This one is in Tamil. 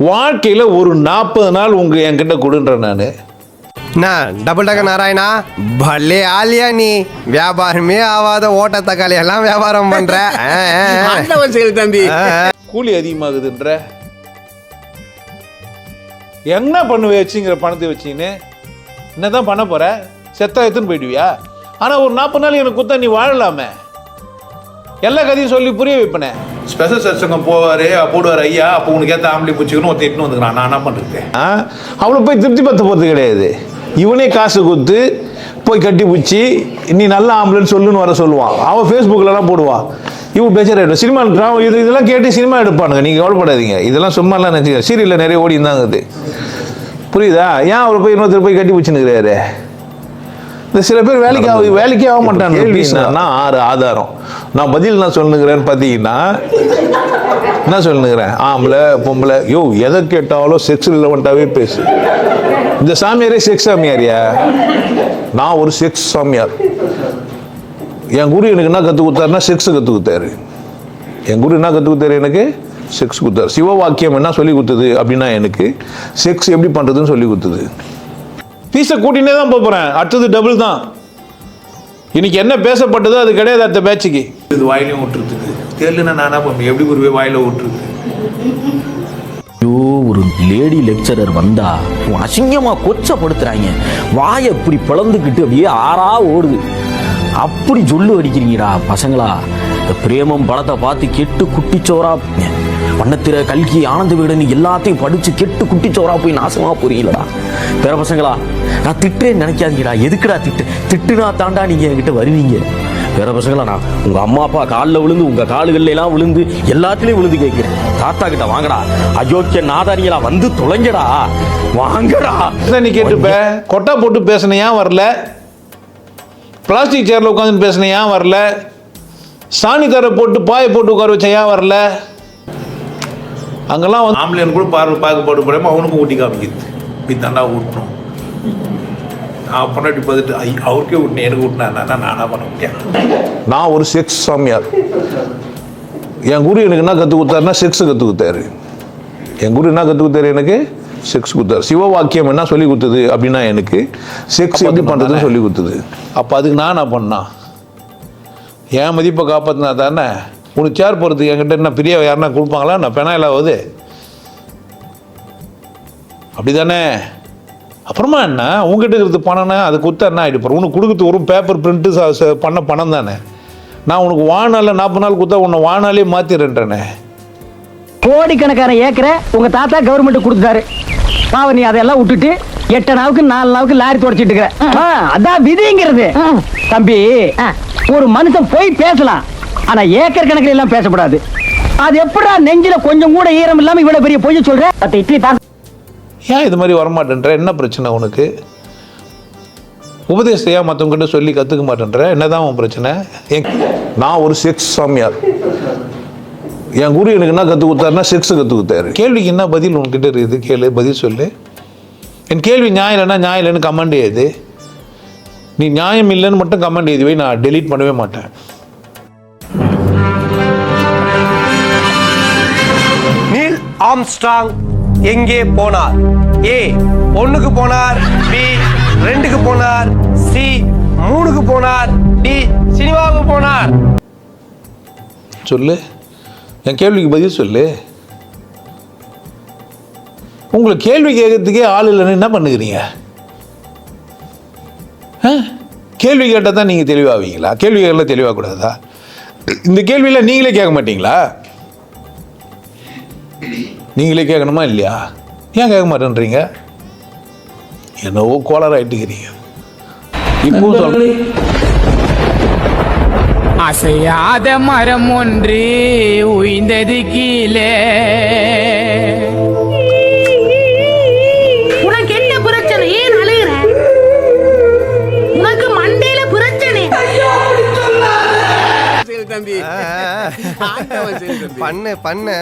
வாழ்க்கையில் ஒரு நாற்பது நாள் உங்க என்கிட்ட கொடுன்றேன் நான். நான் டபுள் டக்க நாராயணா? பல்லே ஆலியா நீ. வியாபாரமே ஆகாத ஓட்ட தக்காளி எல்லாம் வியாபாரம் பண்ற. செயல் தம்பி. கூலி அதிகமாகுதுன்ற. என்ன பண்ணுவே வச்சுங்கிற பணத்தை வச்சுக்கின்னு என்னதான் பண்ண போற? செத்தா எடுத்துன்னு போயிடுவியா? ஆனா ஒரு நாற்பது நாள் எனக்கு குத்தா நீ வாழலாமே. எல்லா கதையும் சொல்லி புரிய வைப்பனே. ஸ்பெஷல் சத்சங்கம் போவாரு போடுவார் ஐயா அப்போ உனக்கு ஏற்ற ஆம்பளை பூச்சிக்கணும் ஒருத்தர் வந்துக்கிறான். நான் என்ன பண்ணுறது அவளை போய் திருப்தி பத்த போகிறது கிடையாது. இவனே காசு கொடுத்து போய் கட்டி பிடிச்சி நீ நல்ல ஆம்பளைன்னு சொல்லுன்னு வர சொல்லுவான் அவன் ஃபேஸ்புக்கிலலாம் போடுவான் இவன் பேசுகிற சினிமா இது இதெல்லாம் கேட்டு சினிமா எடுப்பானுங்க. நீங்கள் கவலைப்படாதீங்க. இதெல்லாம் சும்மாலாம் நினச்சிக்க. சீரியலில் நிறைய ஓடி இருந்தாங்க புரியுதா? ஏன் அவரை போய் இன்னொருத்தர் போய் கட்டி பிடிச்சினுக்கிறாரு இந்த சில பேர் வேலைக்கு ஆக வேலைக்கே ஆக மாட்டாங்க கேள்வினா ஆறு ஆதாரம். நான் பதில் நான் சொல்லுங்கிறேன்னு பார்த்தீங்கன்னா என்ன சொல்லுங்கிறேன் ஆம்பளை பொம்பளை யோ எதை கேட்டாலும் செக்ஸ் ரிலவெண்ட்டாகவே பேசு. இந்த சாமியாரே செக்ஸ் சாமியாரியா? நான் ஒரு செக்ஸ் சாமியார். என் குரு எனக்கு என்ன கற்றுக் கொடுத்தாருன்னா செக்ஸ் கற்றுக் கொடுத்தாரு. என் குரு என்ன கற்றுக் கொடுத்தாரு எனக்கு? செக்ஸ் கொடுத்தாரு. சிவ வாக்கியம் என்ன சொல்லி கொடுத்தது அப்படின்னா எனக்கு செக்ஸ் எப்படி பண்ணுறதுன்னு சொல்லி கொடுத்தது. ஃபீஸை கூட்டினே தான் போகிறேன் அடுத்தது டபுள் தான். இன்னைக்கு என்ன பேசப்பட்டதோ அது கிடையாது அடுத்த பேட்சுக்கு இது வாயிலையும் விட்டுறதுக்கு தெரியலன்னா நானா பண்ணுவேன் எப்படி குருவே வாயில விட்டுறது ஐயோ ஒரு லேடி லெக்சரர் வந்தா உன் அசிங்கமா கொச்சப்படுத்துறாங்க. வாயை இப்படி பிளந்துக்கிட்டு அப்படியே ஆறா ஓடுது. அப்படி சொல்லு அடிக்கிறீங்கடா பசங்களா. இந்த பிரேமம் படத்தை பார்த்து கெட்டு குட்டிச்சோரா வண்ணத்திர கல்கி ஆனந்த வீடன் எல்லாத்தையும் படிச்சு கெட்டு குட்டிச்சோரா போய் நாசமா போறீங்களடா. பேர பசங்களா நான் திட்டுறேன்னு நினைக்காதீங்கடா. எதுக்குடா திட்டு? திட்டுனா தாண்டா நீங்க என்கிட்ட வருவீங்க. வேற பசங்களா நான் உங்க அம்மா அப்பா காலில் விழுந்து உங்க காலுகள்ல எல்லாம் விழுந்து எல்லாத்துலயும் விழுந்து கேட்கிறேன். தாத்தா கிட்ட வாங்கடா. அயோக்கிய நாதாரிகளா வந்து தொலைங்கடா. வாங்கடா. என்ன நீ கேட்டுப்ப கொட்டா போட்டு பேசின ஏன் வரல? பிளாஸ்டிக் சேரில் உட்காந்து பேசின ஏன் வரல? சாணி தரை போட்டு பாயை போட்டு உட்கார வச்ச ஏன் வரல? அங்கெல்லாம் வந்து ஆம்பளைன்னு கூட பார்வை போட்டு போகிறேன் அவனுக்கும் ஊட்டி காமிக்குது. இப்படி தாண்டா ஊட்டணும். நான் பொண்டாட்டி பார்த்துட்டு ஐ அவருக்கே விட்டேன் எனக்கு விட்டினா நானா பண்ண முடியாது நான் ஒரு செக்ஸ் சாமியார். என் குரு எனக்கு என்ன கற்றுக் கொடுத்தாருன்னா செக்ஸ் கற்றுக் கொடுத்தாரு. என் குரு என்ன கற்றுக் கொடுத்தாரு எனக்கு? செக்ஸ் கொடுத்தாரு. சிவ வாக்கியம் என்ன சொல்லி கொடுத்தது அப்படின்னா எனக்கு செக்ஸ் எப்படி பண்ணுறதுன்னு சொல்லி கொடுத்தது. அப்போ அதுக்கு நான் என்ன பண்ணா என் மதிப்பை காப்பாற்றினா தானே? உனக்கு சேர் போகிறதுக்கு என்கிட்ட என்ன பெரிய யாருன்னா கொடுப்பாங்களா? நான் பெனாயில் ஆகுது அப்படி தானே அப்புறமா என்ன? உங்ககிட்ட இருக்கிறது பணம்னா அது கொடுத்தா என்ன ஆகிட்டு போகிறோம் உனக்கு கொடுக்குறது ஒரு பேப்பர் பிரிண்ட்டு பண்ண பணம் தானே? நான் உனக்கு வாழ்நாளில் நாற்பது நாள் கொடுத்தா உன்னை வாழ்நாளே மாற்றிடுறேன்ட்டானே கோடிக்கணக்கான ஏக்கரை உங்க தாத்தா கவர்மெண்ட் கொடுத்தாரு. பாவம் நீ அதெல்லாம் விட்டுட்டு எட்டு நாவுக்கு நாலு நாவுக்கு லாரி தொடச்சிட்டு இருக்கிற. ஆ, அதான் விதிங்கிறது. தம்பி ஒரு மனுஷன் போய் பேசலாம். ஆனா ஏக்கர் கணக்கில் எல்லாம் பேசக்கூடாது அது எப்படா நெஞ்சில கொஞ்சம் கூட ஈரம் இல்லாம இவ்வளவு பெரிய பொய்ய சொல்ற? பத்து இட்லி தான் ஏன் இது மாதிரி வரமாட்டேன்ற? என்ன பிரச்சனை உனக்கு? உபதேசத்தையா மற்றவங்ககிட்ட சொல்லி கற்றுக்க மாட்டேன்ற? என்னதான் உன் பிரச்சனை? நான் ஒரு செக்ஸ் சாமியார். என் குரு எனக்கு என்ன கற்றுக் கொடுத்தாருன்னா செக்ஸ் கற்றுக் கொடுத்தாரு. கேள்விக்கு என்ன பதில் உன்கிட்ட இருக்குது? கேளு பதில் சொல்லு. என் கேள்வி நியாயம் இல்லைன்னா நியாயம் இல்லைன்னு கமெண்ட் எழுது நீ நியாயம் இல்லைன்னு மட்டும் கமெண்ட் எழுதி வை நான் டெலீட் பண்ணவே மாட்டேன். ஆம்ஸ்டாங் ஆம்ஸ்ட்ராங் எங்கே போனார்? ஏ ஒன்றுக்கு போனார் பி ரெண்டுக்கு போனார் சி மூணுக்கு போனார் டி சினிமாவுக்கு போனார். சொல்லு. என் கேள்விக்கு பதில் சொல்லு. உங்களை கேள்வி கேட்கறதுக்கே ஆள் இல்லைன்னு என்ன பண்ணுகிறீங்க? ஆ? கேள்வி கேட்டால் தான் நீங்கள் தெளிவாவீங்களா? கேள்வி கேட்கல தெளிவாகக்கூடாதா? இந்த கேள்வியில் நீங்களே கேட்க மாட்டீங்களா? நீங்களே கேட்கணுமா இல்லையா? ஏன் கேட்க மாட்டேன்றீங்க? என்னவோ கோளாறு ஆயிட்டுக்கிறீங்க இப்போ சொல்ல அசையாத மரம் ஒன்று உய்ந்தது கீழே. உனக்கு என்ன பிரச்சனை? ஏன் அழுகிற? உனக்கு மண்டையில பிரச்சனை. தம்பி. பண்ணு பண்ணு.